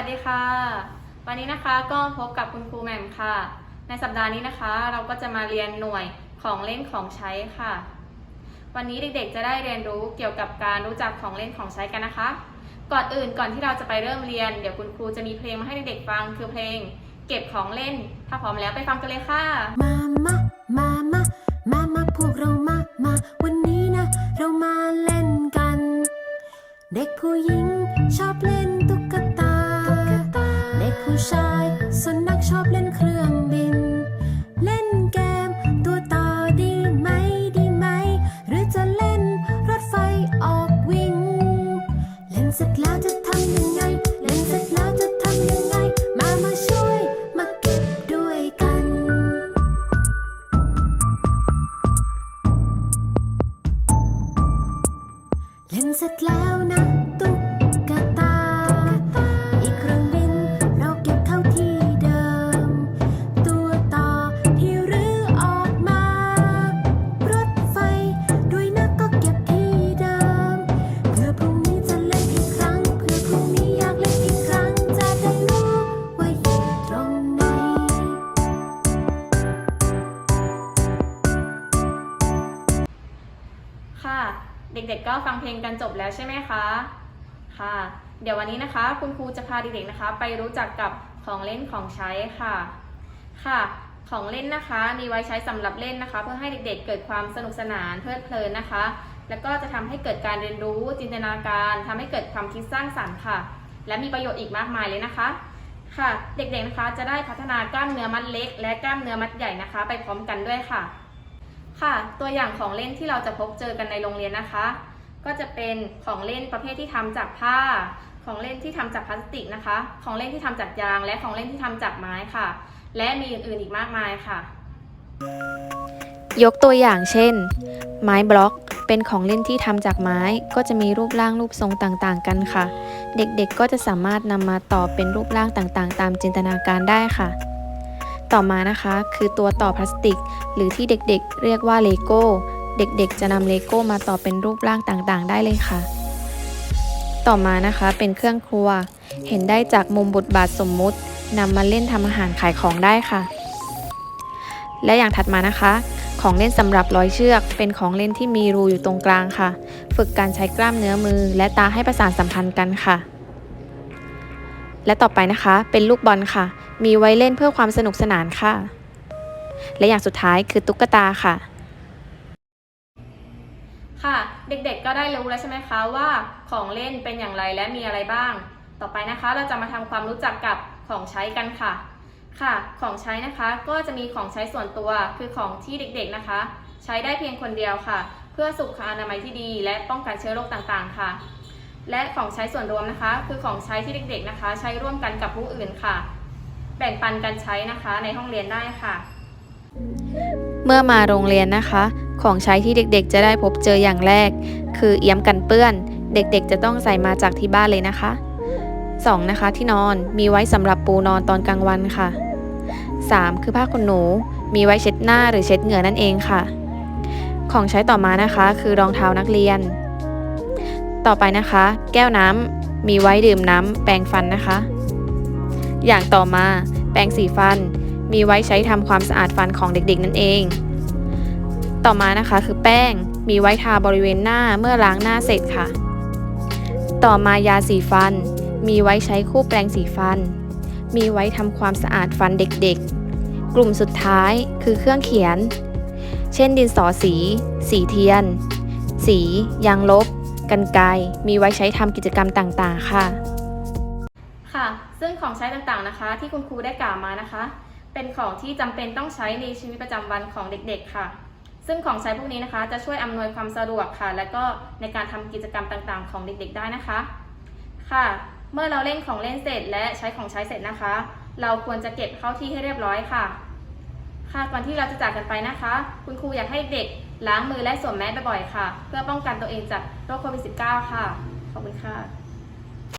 ัสดีค่ะ วันนี้นะคะก็พบกับคุณครูแหม่มค่ะ ในสัปดาห์นี้นะคะ เราก็จะมาเรียนหน่วยของเล่นของใช้ค่ะ วันนี้เด็กๆจะได้เรียนรู้เกี่ยวกับการรู้จักของเล่นของใช้กันนะคะ ก่อนอื่นก่อนที่เราจะไปเริ่มเรียน เดี๋ยวคุณครูจะมีเพลงมาให้เด็กๆฟังคือเพลง เก็บของเล่น ถ้าพร้อมแล้วไปฟังกันเลยค่ะ มามามามามามาพวกเรามามาวันนี้นะ เรามาเล่นกัน เด็กผู้หญิงชอบเล่นตุ๊กตา ส่วนนักชอบเล่นเครื่องบิน เล่นเกมตัวต่อดีไหมดีไหม หรือจะเล่นรถไฟออกวิ่ง เล่นเสร็จแล้วจะทำยังไง เล่นเสร็จแล้วจะทำยังไง มามาช่วยมาเก็บด้วยกัน เล่นเสร็จแล้วนะ ค่ะ เด็กๆก็ฟังเพลงกันจบแล้วใช่ไหมคะค่ะ เดี๋ยววันนี้นะคะ คุณครูจะพาเด็กๆนะคะ ไปรู้จักกับของเล่นของใช้ค่ะค่ะ ของเล่นนะคะมีไว้ใช้สำหรับเล่นนะคะ เพื่อให้เด็กๆ เกิดความสนุกสนานเพลิดเพลินนะคะ แล้วก็จะทำให้เกิดการเรียนรู้จินตนาการทำให้เกิดความคิดสร้างสรรค์ค่ะ และมีประโยชน์อีกมากมายเลยนะคะค่ะ เด็กๆนะคะจะได้พัฒนากล้ามเนื้อมัดเล็ก และกล้ามเนื้อมัดใหญ่นะคะ ไปพร้อมกันด้วยค่ะ ค่ะ ตัวอย่างของเล่นที่เราจะพบเจอกันในโรงเรียนนะคะ ก็จะเป็นของเล่นประเภทที่ทำจากผ้า ของเล่นที่ทำจากพลาสติกนะคะ ของเล่นที่ทำจากยาง และของเล่นที่ทำจากไม้ค่ะ และมีอื่นๆอีกมากมายค่ะ ยกตัวอย่างเช่น ไม้บล็อก เป็นของเล่นที่ทำจากไม้ ก็จะมีรูปร่างรูปทรงต่างๆ กันค่ะ เด็กๆก็จะสามารถนำมาต่อเป็นรูปร่างต่างๆ ตามจินตนาการได้ค่ะ ต่อมานะคะคือตัวต่อพลาสติก หรือที่เด็กๆ เรียกว่าเลโก้ เด็กๆ จะนำเลโก้มาต่อเป็นรูปร่างต่างๆ ได้เลยค่ะ ต่อมานะคะเป็นเครื่องครัว เห็นได้จากมุมบทบาทสมมุตินำมาเล่นทำอาหารขายของได้ค่ะ และอย่างถัดมานะคะ ของเล่นสำหรับร้อยเชือก เป็นของเล่นที่มีรูอยู่ตรงกลางค่ะ ฝึกการใช้กล้ามเนื้อมือ และตาให้ประสานสัมพันธ์กันค่ะ และต่อไปนะคะ เป็นลูกบอลค่ะ มีไว้เล่นเพื่อความสนุกสนานค่ะ และอย่างสุดท้ายคือตุ๊กตาค่ะ ค่ะ เด็กๆก็ได้รู้แล้วใช่ไหมคะว่าของเล่นเป็นอย่างไรและมีอะไรบ้าง ต่อไปนะคะ เราจะมาทำความรู้จักกับของใช้กันค่ะ ค่ะ ของใช้นะคะก็จะมีของใช้ส่วนตัวคือของที่เด็กๆนะคะ ใช้ได้เพียงคนเดียวค่ะ เพื่อสุขอนามัยที่ดี และป้องกันเชื้อโรคต่างๆ ค่ะและของใช้ส่วนรวมนะคะ คือของใช้ที่เด็กๆนะคะ ใช้ร่วมกันกับผู้อื่นค่ะ แบ่งปันกันใช้นะคะในห้องเรียนได้ค่ะ เมื่อมาโรงเรียนนะคะ ของใช้ที่เด็กๆ จะได้พบเจออย่างแรก คือเอี้ยมกันเปื้อน เด็กๆ จะต้องใส่มาจากที่บ้านเลยนะคะ 2. นะคะที่นอนมีไว้สำหรับปูนอนตอนกลางวันค่ะ 3. คือผ้าขนหนู มีไว้เช็ดหน้าหรือเช็ดเหงื่อนั่นเองค่ะ ของใช้ต่อมานะคะ คือรองเท้านักเรียน ต่อไปนะคะ แก้วน้ำมีไว้ดื่มน้ำแปรงฟันนะคะ อย่างต่อมา แปรงสีฟัน มีไว้ใช้ทำความสะอาดฟันของเด็กๆนั่นเอง ต่อมานะคะคือแป้ง มีไว้ทาบริเวณหน้าเมื่อล้างหน้าเสร็จค่ะ ต่อมายาสีฟัน มีไว้ใช้คู่แปรงสีฟัน มีไว้ทำความสะอาดฟันเด็กๆ กลุ่มสุดท้ายคือเครื่องเขียน เช่นดินสอสี สีเทียน สี ยางลบกันไก มีไว้ใช้ทำกิจกรรมต่างๆ ค่ะ ซึ่งของใช้ต่างๆนะคะ ที่คุณครูได้กล่าวมานะคะ เป็นของที่จำเป็นต้องใช้ในชีวิตประจำวันของเด็กๆค่ะ ซึ่งของใช้พวกนี้นะคะ จะช่วยอำนวยความสะดวกค่ะ และก็ในการทำกิจกรรมต่างๆ ของเด็กๆ ได้นะคะ ค่ะ เมื่อเราเล่นของเล่นเสร็จ และใช้ของใช้เสร็จนะคะ เราควรจะเก็บเข้าที่ให้เรียบร้อยค่ะ ค่ะก่อนที่เราจะจากกันไปนะคะ คุณครูอยากให้เด็กล้างมือและสวมแมสบ่อยๆค่ะ เพื่อป้องกันตัวเองจากโรคโควิด -19 ค่ะ ขอบคุณค่ะ